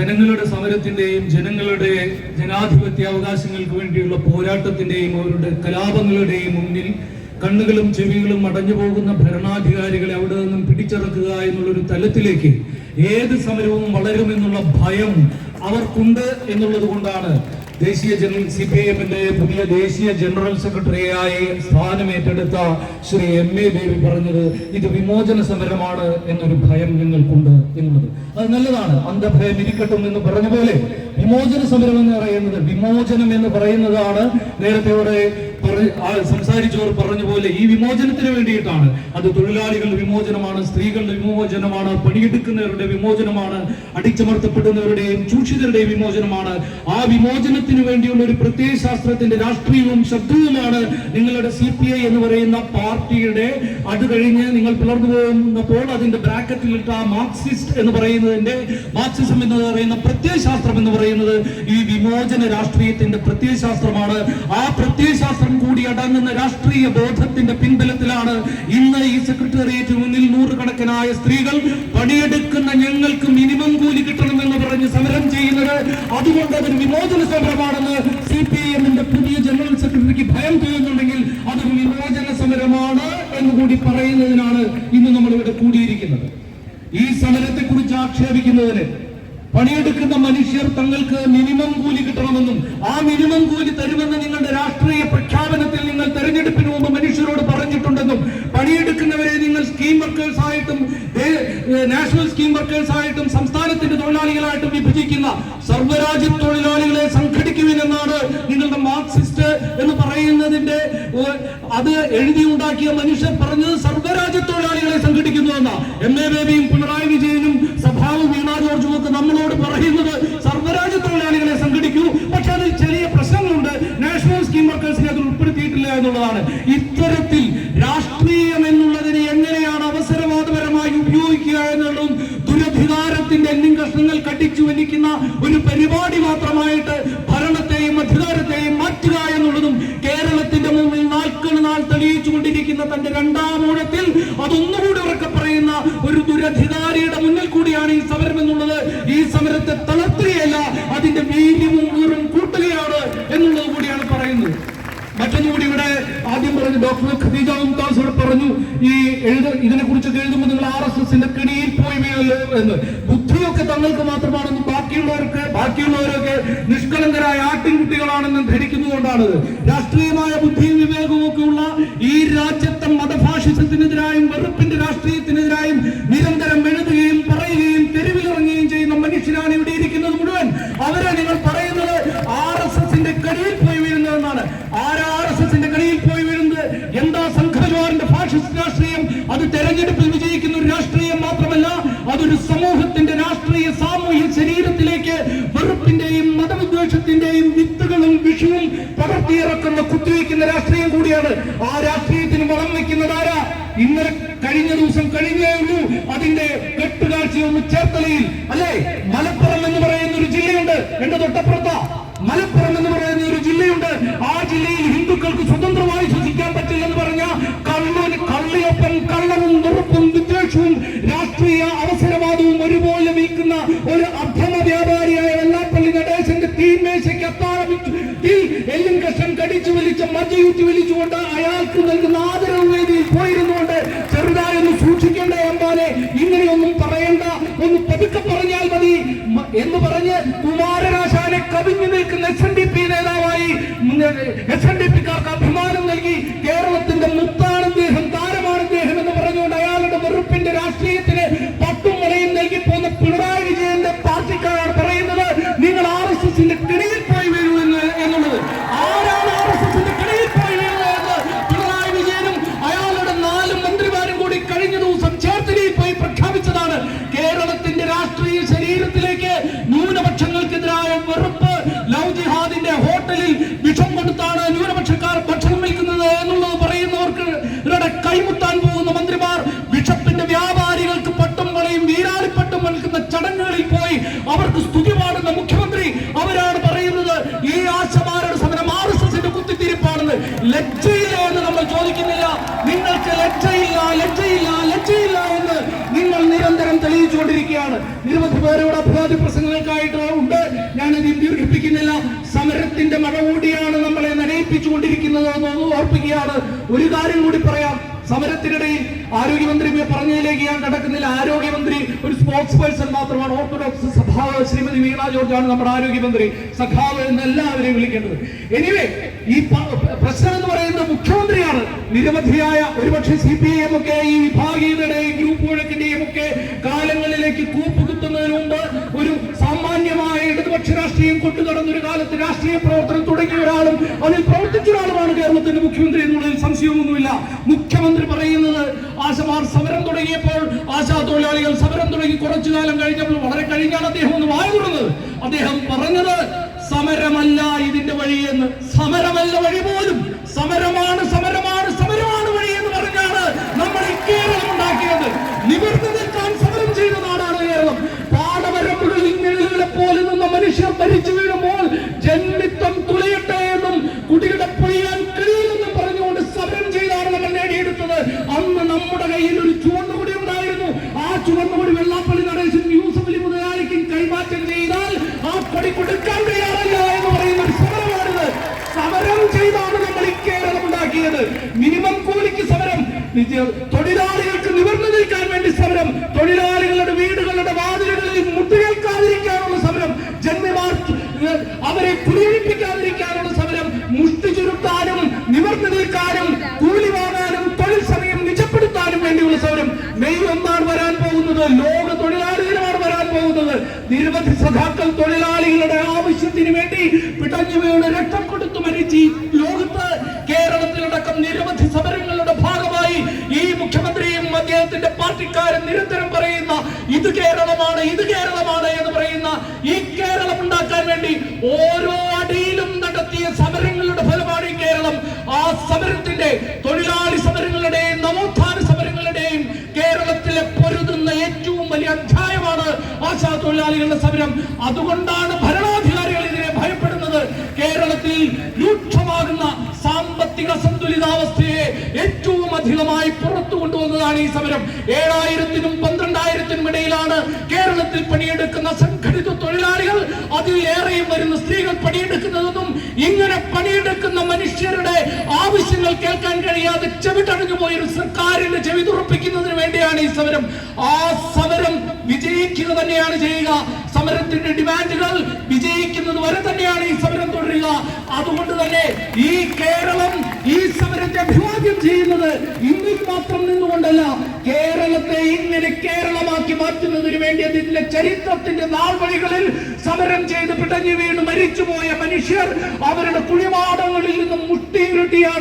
ജനങ്ങളുടെ സമരത്തിന്റെയും ജനങ്ങളുടെ ജനാധിപത്യ അവകാശങ്ങൾക്ക് വേണ്ടിയുള്ള പോരാട്ടത്തിന്റെയും അവരുടെ കലാപങ്ങളുടെയും മുന്നിൽ കണ്ണുകളും ചെവികളും അടഞ്ഞു പോകുന്ന ഭരണാധികാരികളെ അവിടെ നിന്നും പിടിച്ചിറക്കുക എന്നുള്ളൊരു തലത്തിലേക്ക് ഏത് സമരവും വളരുമെന്നുള്ള ഭയം അവർക്കുണ്ട് എന്നുള്ളത് കൊണ്ടാണ് ദേശീയ ജനറൽ സി പി ഐ എമ്മിന്റെ പുതിയ ദേശീയ ജനറൽ സെക്രട്ടറിയായി സ്ഥാനം ഏറ്റെടുത്ത ശ്രീ എം എ ബേബി പറഞ്ഞത് ഇത് വിമോചന സമരമാണ് എന്നൊരു ഭയം ഞങ്ങൾക്കുണ്ട് എന്നുള്ളത്. അത് നല്ലതാണ്. അന്ധഭയം ഇരിക്കട്ടും എന്ന് പറഞ്ഞ പോലെ വിമോചന സമരം എന്ന് പറയുന്നത് വിമോചനം എന്ന് പറയുന്നതാണ്. നേരത്തെ ഇവിടെ സംസാരിച്ചവർ പറഞ്ഞ പോലെ ഈ വിമോചനത്തിന് വേണ്ടിയിട്ടാണ്. അത് തൊഴിലാളികളുടെ വിമോചനമാണ് സ്ത്രീകളുടെ വിമോചനമാണ് പണിയെടുക്കുന്നവരുടെ വിമോചനമാണ് അടിച്ചമർത്തപ്പെടുന്നവരുടെയും ചൂഷിതരുടെയും വിമോചനമാണ്. ആ വിമോചനത്തിന് വേണ്ടിയുള്ള ഒരു പ്രത്യയ ശാസ്ത്രത്തിന്റെ രാഷ്ട്രീയവും ശബ്ദവുമാണ് നിങ്ങളുടെ സി പി ഐ എന്ന് പറയുന്ന പാർട്ടിയുടെ. അത് കഴിഞ്ഞ് നിങ്ങൾ പിളർന്നു പോകുന്നപ്പോൾ അതിന്റെ ബ്രാക്കറ്റിലിട്ട മാർക്സിസ്റ്റ് എന്ന് പറയുന്നതിന്റെ മാർക്സിസം എന്ന് പറയുന്ന പ്രത്യയശാസ്ത്രം എന്ന് പറയുന്നത് ഈ വിമോചന രാഷ്ട്രീയത്തിന്റെ പ്രത്യയശാസ്ത്രമാണ് ആ പ്രത്യയശാസ്ത്രം കൂടി അടങ്ങുന്ന രാഷ്ട്രീയ ബോധത്തിന്റെ പിൻബലത്തിലാണ് ഇന്ന് ഈ സെക്രട്ടേറിയറ്റ് മുന്നിൽ നൂറുകണക്കിനായ സ്ത്രീകൾ പണിയെടുക്കുന്ന ഞങ്ങൾക്ക് മിനിമം കൂലി കിട്ടണമെന്ന് പറഞ്ഞ് സമരം ചെയ്യുന്നത്. അതുകൊണ്ട് അതൊരു വിമോചന സമരമാണെന്ന് സി പി എമ്മിന്റെ പുതിയ ജനറൽ സെക്രട്ടറിക്ക് ഭയം തോന്നുന്നുണ്ടെങ്കിൽ അതൊരു വിമോചന സമരമാണ് എന്ന് കൂടി പറയുന്നതിനാണ് ഇന്ന് നമ്മൾ ഇവിടെ കൂടിയിരിക്കുന്നത്. ഈ സമരത്തെ കുറിച്ച് ആക്ഷേപിക്കുന്നതിന് പണിയെടുക്കുന്ന മനുഷ്യർ തങ്ങൾക്ക് മിനിമം കൂലി കിട്ടണമെന്നും ആ മിനിമം കൂലി തരുമെന്ന് നിങ്ങളുടെ രാഷ്ട്രീയ പ്രഖ്യാപനത്തിൽ നിങ്ങൾ തെരഞ്ഞെടുപ്പിന് മുമ്പ് മനുഷ്യരോട് പറഞ്ഞിട്ടുണ്ടെന്നും പണിയെടുക്കുന്നവരെ നിങ്ങൾ സ്കീം വർക്കേഴ്സ് ആയിട്ടും നാഷണൽ സ്കീം വർക്കേഴ്സ് ആയിട്ടും സംസ്ഥാനത്തിന്റെ തൊഴിലാളികളായിട്ടും വിഭജിക്കുന്ന സർവരാജ്യ അത് എഴുതി ഉണ്ടാക്കിയ മനുഷ്യർ പറഞ്ഞത് സർവരാജ്യ തൊഴിലാളികളെ സംഘടിക്കുന്നു എന്ന. എം എ ബേബിയും പിണറായി വിജയനും സഭാവ് വീണ ജോർജും ഒക്കെ നമ്മളോട് പറയുന്നത് സർവരാജ്യ തൊഴിലാളികളെ സംഘടിക്കൂ പക്ഷെ അതിൽ ചെറിയ പ്രശ്നങ്ങളുണ്ട് നാഷണൽ സ്കീം വർക്കേഴ്സിനെ അതിൽ ഉൾപ്പെടുത്തിയിട്ടില്ല എന്നുള്ളതാണ് ഇത്തരത്തിൽ രാഷ്ട്രീയം എന്നുള്ളതിനെ എങ്ങനെയാണ് അവസരവാദപരമായി ഉപയോഗിക്കുക എന്നുള്ളതും ദുരധികാരത്തിന്റെ എല്ലും കഷ്ണങ്ങൾ കടിച്ചു വലിക്കുന്ന ഒരു പരിപാടി മാത്രമായിട്ട് ഭരണത്തെയും അധികാരത്തെയും മാറ്റുക എന്നുള്ളതും കേരളത്തിന്റെ മുമ്പിൽ നാൾക്കണ് നാൾ തെളിയിച്ചുകൊണ്ടിരിക്കുന്ന തന്റെ രണ്ടാം ഊഴത്തിൽ അതൊന്നുകൂടി ഉറക്കെ പറയുന്ന ഒരു ദുരധികാരിയുടെ മുന്നിൽ കൂടിയാണ് ഈ സമരം എന്നുള്ളത് ഈ സമരത്തെ തളർത്തുകയല്ല അതിന്റെ വീര്യവും ഊറും കൂട്ടുകയാണ് എന്നുള്ളത് കൂടിയാണ് പറയുന്നത് മറ്റൊന്നുകൂടി ഇവിടെ ആദ്യം പറഞ്ഞു ഡോക്ടർ ഖദീജ മുംതാസ് ഇവിടെ പറഞ്ഞു ഈ എഴുത ഇതിനെ കുറിച്ചൊക്കെ എഴുതുമ്പോൾ നിങ്ങൾ ആർ എസ് എസിന്റെ കിണിയിൽ പോയി വീഴല്ലോ എന്ന്. ബുദ്ധിയൊക്കെ തങ്ങൾക്ക് മാത്രമാണെന്നും ബാക്കിയുള്ളവർക്ക് ബാക്കിയുള്ളവരൊക്കെ നിഷ്കളങ്കരായ ആട്ടിൻകുട്ടികളാണെന്നും ധരിക്കുന്നതുകൊണ്ടാണ് രാഷ്ട്രീയമായ ബുദ്ധിയും വിവേകവും ഒക്കെ ഉള്ള ഈ രാജ്യത്തെ മതഫാഷിസത്തിനെതിരായും വെറുപ്പിന്റെ രാഷ്ട്രീയത്തിനെതിരായും നിരന്തരം എഴുതുകയും പറയുകയും തെരുവിലിറങ്ങുകയും ചെയ്യുന്ന മനുഷ്യരാണ് ഇവിടെ ഇരിക്കുന്നത് മുഴുവൻ അവരെ നിങ്ങൾ പറയുന്നത് ആർ എസ് എസിന്റെ കടിയിൽ പോയി വീഴുന്നതെന്നാണ് ആരാ ആർ എസ് എസിന്റെ കടിയിൽ പോയി വീഴുന്നത് എന്താ സംഘപരിവാറിന്റെ ഫാഷിസ്റ്റ് രാഷ്ട്രീയം അത് തെരഞ്ഞെടുപ്പിൽ വിജയിക്കുന്ന ഒരു രാഷ്ട്രീയം മാത്രമല്ല അതൊരു സമൂഹത്തിന്റെ രാഷ്ട്രീയ സാമൂഹ്യ ശരീരത്തിലേക്ക് വെറുപ്പിന്റെയും മതവിദ്വേഷത്തിന്റെയും വിത്തുകളും വിഷവും പടർത്തിയിറക്കുന്ന കുത്തിവെക്കുന്ന രാഷ്ട്രീയം കൂടിയാണ്. ആ രാഷ്ട്രീയത്തിന് വളം വെക്കുന്നത് ആരാ? ഇന്നലെ കഴിഞ്ഞ ദിവസം കഴിഞ്ഞേ ഉള്ളൂ. അതിന്റെ കെട്ടുകാഴ്ചയൊന്ന് ചേർത്തലയിൽ. അല്ലെ? മലപ്പുറം എന്ന് പറയുന്ന ഒരു ജില്ലയുണ്ട്. എന്റെ തൊട്ടപ്പുറത്താ. മലപ്പുറം എന്ന് തീ എല്ലും കഷ്ണം കടിച്ചു വലിച്ച മജ്ജയൂറ്റി വലിച്ചുകൊണ്ട് അയാൾക്ക് നൽകുന്ന ആദരവ് വേദിയിൽ പോയിരുന്നുകൊണ്ട് ചെറുതായി ഒന്ന് സൂക്ഷിക്കേണ്ട എമ്പാനെ ഇങ്ങനെയൊന്നും പറയണ്ട. ഒന്ന് പതുക്കെ പറഞ്ഞാൽ മതി. എന്ന് പറഞ്ഞ് കുമാരനാശാനെ കവിഞ്ഞു നിൽക്കുന്ന എസ് എൻ ഡി പി നേതാവായി എസ് എൻ ഡി പിക്കാർക്ക് അഭിമാനം നൽകി കേരളത്തിന്റെ മുത്താണ് അദ്ദേഹം താരമാണ് അദ്ദേഹം എന്ന് പറഞ്ഞുകൊണ്ട് അയാളുടെ വെറുപ്പിന്റെ രാഷ്ട്രീയത്തിന് പട്ടും മുളയും നൽകി പോകുന്ന പിണറായി വിജയന്റെ പാർട്ടിക്കാരാണ് പറയുന്നത് നിങ്ങൾ ആർ എസ് എസിന്റെ കിണിയിൽ പോയി വീഴൂ എന്ന് എന്നുള്ളത് ആരാണ് ആർ എസ് എസിന്റെ കിണിയിൽ പോയി വീഴുന്നത് എന്ന് പിണറായി വിജയനും അയാളുടെ നാല് മന്ത്രിമാരും കൂടി കഴിഞ്ഞ ദിവസം ചേർത്തലയിൽ പോയി പ്രഖ്യാപിച്ചതാണ് കേരളത്തിന്റെ രാഷ്ട്രീയ ശരീരത്തിലേക്ക് ന്യൂനപക്ഷങ്ങൾക്കെതിരായ വെറുപ്പ് ലവ് ജിഹാദിന്റെ ഹോട്ടലിൽ വിഷം കൊടുത്താണ് ന്യൂനപക്ഷക്കാർ ഭക്ഷണം വിൽക്കുന്നത് എന്നുള്ളത് പറയുന്നവർക്ക് കൈമുത്താൻ പോകുന്ന മന്ത്രിമാർ ബിഷപ്പിന്റെ വ്യാപാരികൾക്ക് പട്ടും വളയും വീരാളിപ്പട്ടും നൽകുന്ന ചടങ്ങുകളിൽ പോയി അവർക്ക് സ്തുതി പാടുന്ന മുഖ്യമന്ത്രി അവരാണ് പറയുന്നത് ഈ ആശമാരുടെ സമരം ആർ എസ് എസിന്റെ കുത്തിത്തിരിപ്പാണെന്ന്. ലജ്ജയില്ല എന്ന് നമ്മൾ ചോദിക്കുന്നില്ല. നിങ്ങൾക്ക് ലജ്ജയില്ല ലജ്ജയില്ല ലജ്ജയില്ല എന്ന് നിങ്ങൾ നിരന്തരം തെളിയിച്ചുകൊണ്ടിരിക്കുകയാണ്. നിരവധി പേരോട് അഭിവാദ്യ പ്രസംഗങ്ങൾക്കായിട്ട് ഉണ്ട്. ഞാനത് ദീർഘിപ്പിക്കുന്നില്ല സമരത്തിന്റെ മഴ കൂടിയാണ് നമ്മളെ നനയിപ്പിച്ചുകൊണ്ടിരിക്കുന്നത് എന്ന് ഓർപ്പിക്കുകയാണ്. ഒരു കാര്യം കൂടി പറയാം. സമരത്തിനിടയിൽ ആരോഗ്യമന്ത്രി പറഞ്ഞതിലേക്ക് ഞാൻ കടക്കുന്നില്ല. ആരോഗ്യമന്ത്രി ഒരു സ്പോർട്സ് പേഴ്സൺ മാത്രമാണ്. ഓർത്തഡോക്സ് സഭാവ് ശ്രീമതി വീണ ജോർജ് ആണ് നമ്മുടെ ആരോഗ്യമന്ത്രി. സഖാവ് എന്ന് എല്ലാവരെയും വിളിക്കേണ്ടത്. എനിവേ ഈ പ്രശ്നം എന്ന് പറയുന്നത് മുഖ്യമന്ത്രിയാണ് നിരവധിയായ ഒരുപക്ഷെ സി പി ഐ എം ഒക്കെ ഈ വിഭാഗീയതയുടെയും ഗ്രൂപ്പ് വഴക്കിന്റെയും ഒക്കെ കാലങ്ങളിലേക്ക് കൂപ്പുകുത്തുന്നതിന് മുമ്പ് ഒരു സാമാന്യമായ ഇടതുപക്ഷ രാഷ്ട്രീയം കൊണ്ടു നടന്നൊരു കാലത്ത് രാഷ്ട്രീയ പ്രവർത്തനം തുടങ്ങിയ ഒരാളും അതിൽ പ്രവർത്തിച്ച ഒരാളുമാണ് കേരളത്തിന്റെ മുഖ്യമന്ത്രി എന്നുള്ളതിൽ സംശയമൊന്നുമില്ല. മുഖ്യമന്ത്രി പറയുന്നത് ആശമാർ സമരം തുടങ്ങിയപ്പോൾ ആശാ തൊഴിലാളികൾ സമരം തുടങ്ങി കുറച്ചു കാലം കഴിഞ്ഞപ്പോൾ വളരെ കഴിഞ്ഞാണ് അദ്ദേഹം ഒന്ന് വായ തുറന്നത്. അദ്ദേഹം പറഞ്ഞത് സമരമല്ല ഇതിന്റെ വഴി എന്ന്. സമരമല്ല വഴി പോലും. സമരമാണ് സമരമാണ് വഴി എന്ന് പറഞ്ഞാണ് നമ്മൾ ഈ കേരളം ഉണ്ടാക്കിയത് നിവർന്നു നിൽക്കാൻ സമരം ചെയ്ത നാടാണ് കേരളം പാടവരമ്പുകളിൽ ഇങ്ങനെ പോലെ നിന്ന മനുഷ്യർ മരിച്ചു വീഴുമ്പോൾ ജന്മിത്വം തുലയട്ടെ എന്നും കുടിയുടെ പൊഴിയാൻ കഴിയില്ലെന്നും പറഞ്ഞുകൊണ്ട് സമരം ചെയ്താണ് നമ്മൾ നേടിയെടുത്തത് അന്ന് നമ്മുടെ കയ്യിൽ ഒരു ചുവന്ന കൊടി ഉണ്ടായിരുന്നു ആ ചുവന്ന കൊടി വെള്ളാപ്പള്ളി നടേശൻ യൂസഫ് അലി മുതലാളിക്കും കൈമാറ്റം ചെയ്താൽ ആ കൊടി കൊടുക്കാൻ തയ്യാറല്ല എന്ന് പറയുന്ന ഒരു സമരമാണിത് സമരം ചെയ്താണ് നമ്മൾ ഈ കേരളം ഉണ്ടാക്കിയത് മിനിമം കൂലിക്ക് സമരം തൊഴിലാളികൾക്ക് നിവർന്നു നിൽക്കാൻ വേണ്ടി സമരം. തൊഴിലാളികളുടെ വീടുകളുടെ വാതിലുകളിൽ മുട്ടുകേൽക്കാതിരിക്കാനുള്ള സമരം. ജന്മമാർ അവരെ കുടിയൊഴിപ്പിക്കാതിരിക്കാനുള്ള സമരം. മുഷ്ടി ചുരുട്ടാനും നിവർന്നു നിൽക്കാനും കൂലി വാങ്ങാനും തൊഴിൽ സമയം നിജപ്പെടുത്താനും വേണ്ടിയുള്ള സമരം. മെയ് ഒന്നാണ് വരാൻ പോകുന്നത്. ലോക തൊഴിലാളികളാണ് വരാൻ പോകുന്നത്. നിരവധി സഖാക്കൾ തൊഴിലാളികളുടെ ആവശ്യത്തിന് വേണ്ടി പിടഞ്ഞുവയുടെ രക്തം കൊടുത്തു മരിച്ച് ഈ ലോകത്ത് കേരളത്തിലടക്കം നിരവധി സമരങ്ങളുടെ ഭാഗമായി ഈ മുഖ്യമന്ത്രിയും അദ്ദേഹത്തിന്റെ പാർട്ടിക്കാരും നിരന്തരം പറയുന്ന ഇത് കേരളമാണ് ഇത് കേരളമാണ് എന്ന് പറയുന്ന ഈ കേരളം ഉണ്ടാക്കാൻ വേണ്ടി ഓരോ അടിയിലും നടത്തിയ സമരങ്ങളുടെ ഫലമാണ് ഈ കേരളം. ആ സമരത്തിന്റെ തൊഴിലാളി സമരങ്ങളുടെയും നവോത്ഥാന സമരങ്ങളുടെയും കേരളത്തിലെ പൊരുതുന്ന ഏറ്റവും വലിയ അധ്യായമാണ് ആശാ തൊഴിലാളികളുടെ സമരം. അതുകൊണ്ടാണ് ഭരണാധികാരികൾ ഇതിനെ ഭയപ്പെടുന്നത് കേരളത്തിൽ രൂക്ഷമാകുന്ന സാമ്പത്തിക സന്തുലിതാവസ്ഥയെ ഏറ്റവും അധികമായി പുറത്തു കൊണ്ടുവന്നതാണ് ഈ സമരം. ഏഴായിരത്തിനും പന്ത്രണ്ടായിരത്തിനും ഇടയിലാണ് കേരളത്തിൽ പണിയെടുക്കുന്ന സംഘടിത തൊഴിലാളികൾ അതിലേറെയും വരുന്ന സ്ത്രീകൾ പണിയെടുക്കുന്നതെന്നും ഇങ്ങനെ പണിയെടുക്കുന്ന മനുഷ്യരുടെ ആവശ്യങ്ങൾ കേൾക്കാൻ കഴിയാതെ ചെവിട്ടടഞ്ഞു പോയൊരു സർക്കാരിന്റെ ചെവി തുറപ്പിക്കുന്നതിന് വേണ്ടിയാണ് ഈ സമരം. ആ സമരം വിജയിക്കുക തന്നെയാണ് ചെയ്യുക. സമരത്തിന്റെ ഡിമാൻഡുകൾ വിജയിക്കുന്നത് വരെ തന്നെയാണ് ഈ സമരം തുടരുക. അതുകൊണ്ട് തന്നെ ഈ കേരളം ഈ സമരത്തെ അഭിവാദ്യം ചെയ്യുന്നത് ഇന്ത്യയിൽ മാത്രം നിന്നുകൊണ്ടല്ല കേരളത്തെ ഇങ്ങനെ കേരളമാക്കി മാറ്റുന്നതിന് വേണ്ടി അതിന്റെ ചരിത്രത്തിന്റെ നാൾവഴികളിൽ സമരം ചെയ്ത് പിടഞ്ഞു വീണ് മരിച്ചുപോയ മനുഷ്യർ അവരുടെ കുളിമാടങ്ങളിൽ നിന്നും മുട്ടിയിരുട്ടിയാണ്.